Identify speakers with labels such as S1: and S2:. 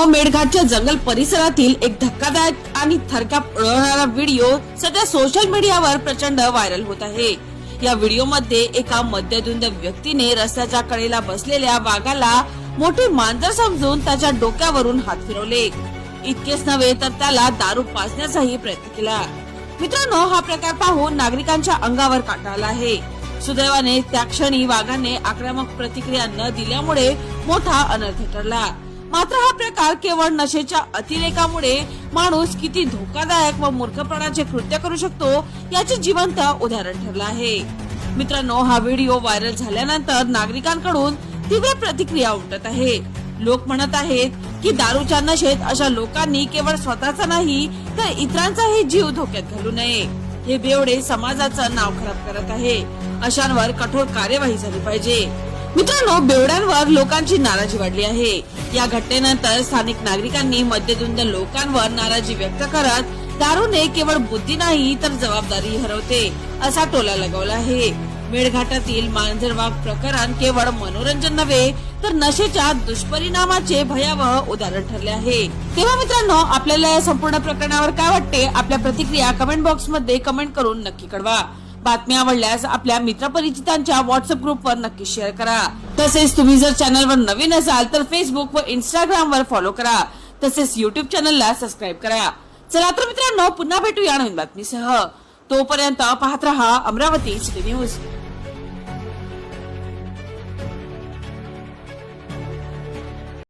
S1: मित्रांनो मेळघाटच्या जंगल परिसरातील एक धक्कादायक आणि थरकाप उडवणारा व्हिडिओ सध्या सोशल मीडियावर प्रचंड व्हायरल होत आहे. या व्हिडिओमध्ये एका मद्यधुंद व्यक्तीने रस्त्याच्या कडेला बसलेल्या वाघाला मोठे मांजर समजून त्याच्या डोक्यावरून हात फिरवले. इतकेच नव्हे तर त्याला दारू पाजण्याचाही प्रयत्न केला. मित्रांनो हा प्रकार पाहून नागरिकांच्या अंगावर काटा आला आहे. सुदैवाने त्या क्षणी वाघाने आक्रमक प्रतिक्रिया न दिल्यामुळे मोठा अनर्थ ठरला. मात्र हा प्रकार केवळ नशेच्या अतिरेकामुळे माणूस किती धोकादायक व मूर्खपणाचे कृत्य करू शकतो याचे जिवंत उदाहरण ठरलं आहे. मित्रांनो हा व्हिडिओ व्हायरल झाल्यानंतर नागरिकांकडून तीव्र प्रतिक्रिया उमटत आहे. लोक म्हणत आहेत की दारूच्या नशेत अशा लोकांनी केवळ स्वतःचा नाही तर इतरांचाही जीव धोक्यात घालू नये. हे बेवडे समाजाचं नाव खराब करत आहे. अशांवर कठोर कार्यवाही झाली पाहिजे. मित्रांनो बेवड्यांवर लोकांची नाराजी वाढली आहे. या घटनेनंतर स्थानिक नागरिकांनी मद्यधुंद लोकांवर नाराजी व्यक्त करत दारूने केवळ बुद्धी नाही तर जबाबदारी हरवते असा टोला लगवला आहे. मेळघाटातील मांजरवाग प्रकरण केवळ मनोरंजन नव्हे तर नशेच्या दुष्परिणामाचे भयावह उदाहरण ठरले आहे. तेव्हा मित्रांनो आपल्याला या संपूर्ण प्रकरणावर काय वाटते? आपल्या प्रतिक्रिया कमेंट बॉक्समध्ये कमेंट करून नक्की कळवा. बातमी आवडल्यास आपल्या मित्रपरिचितांच्या व्हॉट्सअप ग्रुपवर नक्की शेअर करा. तसेच तुम्ही जर चॅनलवर नवीन असाल तर फेसबुक व इंस्टाग्राम वर फॉलो करा. तसेच युट्यूब चॅनलला सबस्क्राईब करा. चला तर मित्रांनो पुन्हा भेटूया नवीन बातमीसह. तोपर्यंत पाहत रहा अमरावती सिटी न्यूज